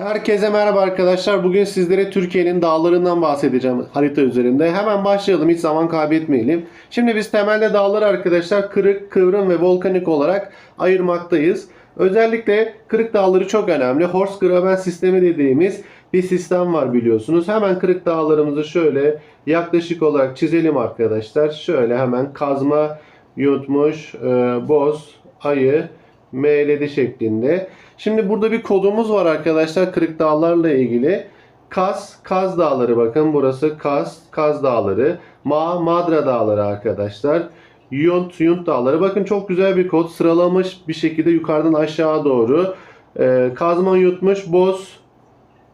Herkese merhaba arkadaşlar. Bugün sizlere Türkiye'nin dağlarından bahsedeceğim harita üzerinde. Hemen başlayalım hiç zaman kaybetmeyelim. Şimdi biz temelde dağları arkadaşlar kırık, kıvrım ve volkanik olarak ayırmaktayız. Özellikle kırık dağları çok önemli. Horst Graben sistemi dediğimiz bir sistem var biliyorsunuz. Hemen kırık dağlarımızı şöyle yaklaşık olarak çizelim arkadaşlar. Şöyle hemen kazma, yutmuş, e, boz, ayı, MLD şeklinde. Şimdi burada bir kodumuz var arkadaşlar Kırık Dağlar'la ilgili. Kaz, Kaz Dağları bakın burası Kaz, Kaz Dağları. Ma, Madra Dağları arkadaşlar. Yunt, Yunt Dağları. Bakın çok güzel bir kod. Sıralamış bir şekilde yukarıdan aşağı doğru. Ee, Kazma yutmuş, Boz.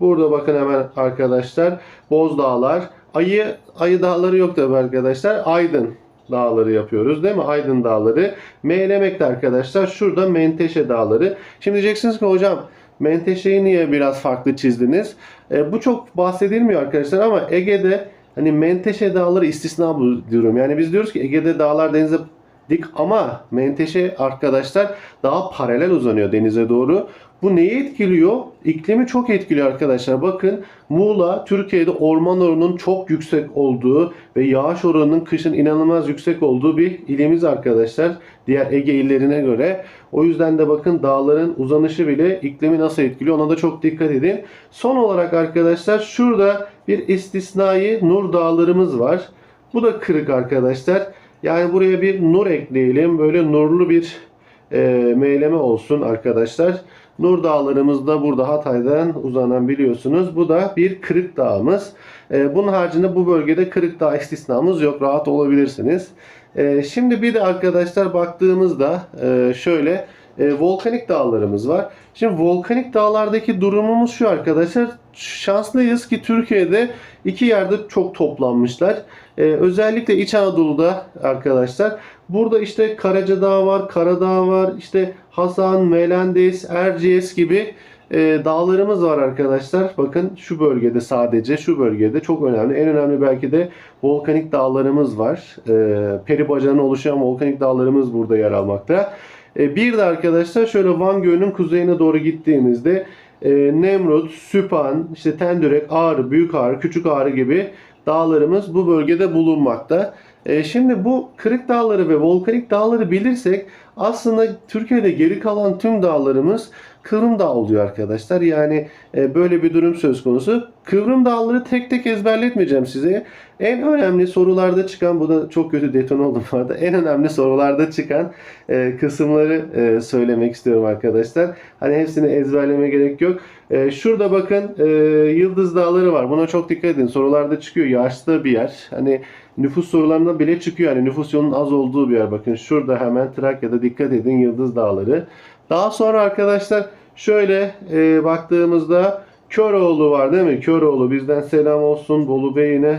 Burada bakın hemen arkadaşlar. Boz Dağlar. Ayı, Ayı Dağları yok tabi arkadaşlar. Aydın dağları yapıyoruz değil mi? Aydın dağları. Meylemek de arkadaşlar şurada Menteşe dağları. Şimdi diyeceksiniz ki hocam Menteşe'yi niye biraz farklı çizdiniz? E, bu çok bahsedilmiyor arkadaşlar ama Ege'de hani Menteşe dağları istisna diyorum. Yani biz diyoruz ki Ege'de dağlar denize dik ama Menteşe arkadaşlar daha paralel uzanıyor denize doğru. Bu neyi etkiliyor? İklimi çok etkiliyor arkadaşlar. Bakın Muğla Türkiye'de orman oranının çok yüksek olduğu ve yağış oranının kışın inanılmaz yüksek olduğu bir ilimiz arkadaşlar. Diğer Ege illerine göre. O yüzden de bakın dağların uzanışı bile iklimi nasıl etkiliyor ona da çok dikkat edin. Son olarak arkadaşlar şurada bir istisnai Nur dağlarımız var. Bu da kırık arkadaşlar. Yani buraya bir nur ekleyelim. Böyle nurlu bir e, meyleme olsun arkadaşlar. Nur dağlarımız da burada Hatay'dan uzanan biliyorsunuz. Bu da bir kırık dağımız. E, bunun haricinde bu bölgede kırık dağ istisnamız yok. Rahat olabilirsiniz. E, şimdi bir de arkadaşlar baktığımızda e, şöyle e, volkanik dağlarımız var. Şimdi volkanik dağlardaki durumumuz şu arkadaşlar. Şanslıyız ki Türkiye'de iki yerde çok toplanmışlar. E, özellikle İç Anadolu'da arkadaşlar. Burada işte Karaca Dağı var, Karadağ var, işte Hasan, Melendez, Erciyes gibi e, dağlarımız var arkadaşlar. Bakın şu bölgede sadece şu bölgede çok önemli. En önemli belki de volkanik dağlarımız var. E, peri oluşan volkanik dağlarımız burada yer almakta. E, bir de arkadaşlar şöyle Van Gölü'nün kuzeyine doğru gittiğimizde e, Nemrut, Süphan, işte Tendürek, Ağrı, Büyük Ağrı, Küçük Ağrı gibi dağlarımız bu bölgede bulunmakta. E, şimdi bu kırık dağları ve volkanik dağları bilirsek aslında Türkiye'de geri kalan tüm dağlarımız Kıvrım Dağı oluyor arkadaşlar. Yani e, böyle bir durum söz konusu. Kıvrım Dağları tek tek ezberletmeyeceğim size. En önemli sorularda çıkan, bu da çok kötü deton oldum bu. En önemli sorularda çıkan e, kısımları söylemek istiyorum arkadaşlar. Hani hepsini ezberleme gerek yok. Şurada bakın Yıldız Dağları var. Buna çok dikkat edin. Sorularda çıkıyor. Yağışlı bir yer. Hani nüfus sorularında bile çıkıyor. Hani nüfus yoğunun az olduğu bir yer. Bakın şurada hemen Trakya'da dikkat edin Yıldız Dağları. Daha sonra arkadaşlar şöyle e, baktığımızda Köroğlu var değil mi? Köroğlu bizden selam olsun Bolu Bey'ine.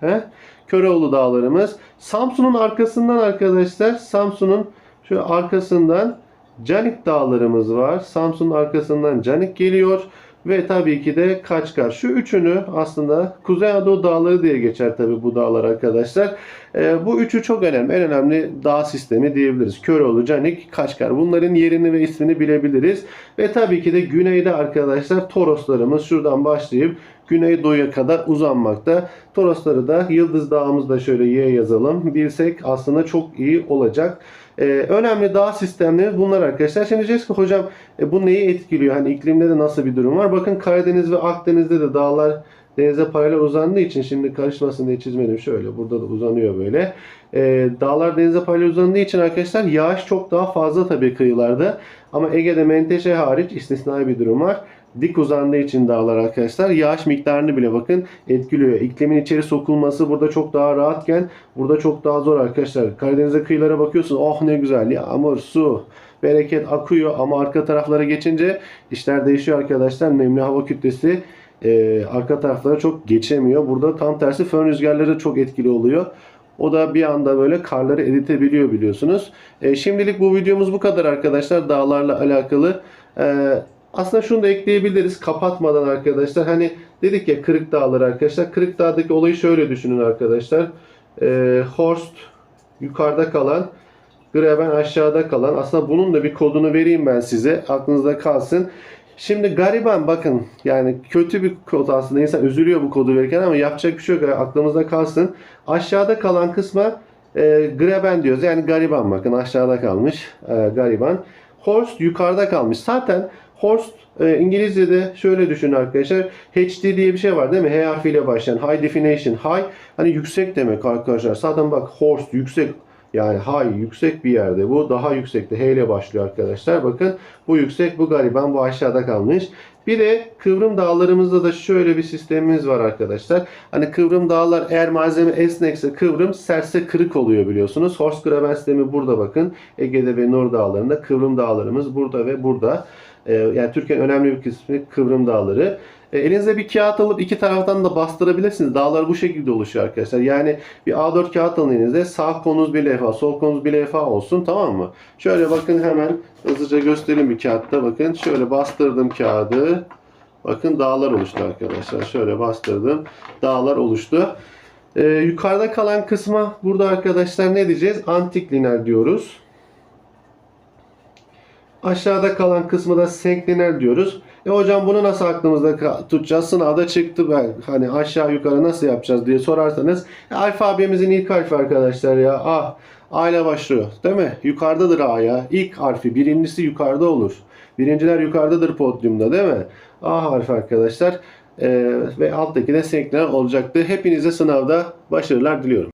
He? Köroğlu dağlarımız. Samsun'un arkasından arkadaşlar Samsun'un şu arkasından Canik dağlarımız var. Samsun'un arkasından Canik geliyor. Ve tabii ki de Kaçkar. Şu üçünü aslında Kuzey Anadolu dağları diye geçer tabii bu dağlar arkadaşlar. Ee, bu üçü çok önemli. En önemli dağ sistemi diyebiliriz. Köroğlu, Canik, Kaçkar. Bunların yerini ve ismini bilebiliriz. Ve tabii ki de güneyde arkadaşlar Toroslarımız şuradan başlayıp Güneydoğu'ya kadar uzanmakta. Torosları da Yıldız Dağımızı da şöyle Y yazalım. Bilsek aslında çok iyi olacak. Ee, önemli dağ sistemleri bunlar arkadaşlar. Şimdi diyeceğiz ki hocam e, bu neyi etkiliyor? Hani iklimde de nasıl bir durum var? Bakın Karadeniz ve Akdeniz'de de dağlar denize paralel uzandığı için şimdi karışmasın diye çizmedim. Şöyle burada da uzanıyor böyle. Ee, dağlar denize paralel uzandığı için arkadaşlar yağış çok daha fazla tabii kıyılarda. Ama Ege'de Menteşe hariç istisnai bir durum var dik uzandığı için dağlar arkadaşlar yağış miktarını bile bakın etkiliyor. İklimin içeri sokulması burada çok daha rahatken burada çok daha zor arkadaşlar. Karadeniz'e kıyılara bakıyorsun oh ne güzel yağmur, su, bereket akıyor ama arka taraflara geçince işler değişiyor arkadaşlar. Nemli hava kütlesi e, arka taraflara çok geçemiyor. Burada tam tersi fön rüzgarları çok etkili oluyor. O da bir anda böyle karları eritebiliyor biliyorsunuz. E, şimdilik bu videomuz bu kadar arkadaşlar. Dağlarla alakalı. E, aslında şunu da ekleyebiliriz kapatmadan arkadaşlar. Hani dedik ya Kırık Dağları arkadaşlar. Kırık Dağ'daki olayı şöyle düşünün arkadaşlar. E, Horst yukarıda kalan, Graben aşağıda kalan. Aslında bunun da bir kodunu vereyim ben size. Aklınızda kalsın. Şimdi gariban bakın yani kötü bir kod aslında insan üzülüyor bu kodu verirken ama yapacak bir şey yok aklımızda kalsın. Aşağıda kalan kısma e, greben diyoruz yani gariban bakın aşağıda kalmış e, gariban. Horst yukarıda kalmış. Zaten Horst e, İngilizce'de şöyle düşünün arkadaşlar. HD diye bir şey var değil mi? H harfiyle başlayan. High definition. High hani yüksek demek arkadaşlar. Zaten bak Horst yüksek. Yani high yüksek bir yerde. Bu daha yüksekte. H ile başlıyor arkadaşlar. Bakın bu yüksek, bu gariban, bu aşağıda kalmış. Bir de kıvrım dağlarımızda da şöyle bir sistemimiz var arkadaşlar. Hani kıvrım dağlar eğer malzeme esnekse kıvrım, sertse kırık oluyor biliyorsunuz. Horst Graben sistemi burada bakın. Ege'de ve Nur dağlarında kıvrım dağlarımız burada ve burada. Ee, yani Türkiye'nin önemli bir kısmı kıvrım dağları. E, elinize bir kağıt alıp iki taraftan da bastırabilirsiniz. Dağlar bu şekilde oluşuyor arkadaşlar. Yani bir A4 kağıt alın elinizde. Sağ kolunuz bir levha, sol kolunuz bir levha olsun tamam mı? Şöyle bakın hemen hızlıca göstereyim bir kağıtta. Bakın şöyle bastırdım kağıdı. Bakın dağlar oluştu arkadaşlar. Şöyle bastırdım. Dağlar oluştu. E, yukarıda kalan kısma burada arkadaşlar ne diyeceğiz? Antik lineer diyoruz. Aşağıda kalan kısmı da senkliner diyoruz. E hocam bunu nasıl aklımızda tutacağız? Sınavda çıktı ben hani aşağı yukarı nasıl yapacağız diye sorarsanız e, alfabemizin ilk harfi arkadaşlar ya A. A ile başlıyor değil mi? Yukarıdadır A ya. İlk harfi birincisi yukarıda olur. Birinciler yukarıdadır podyumda değil mi? A harfi arkadaşlar. E, ve alttaki de senkliner olacaktı. Hepinize sınavda başarılar diliyorum.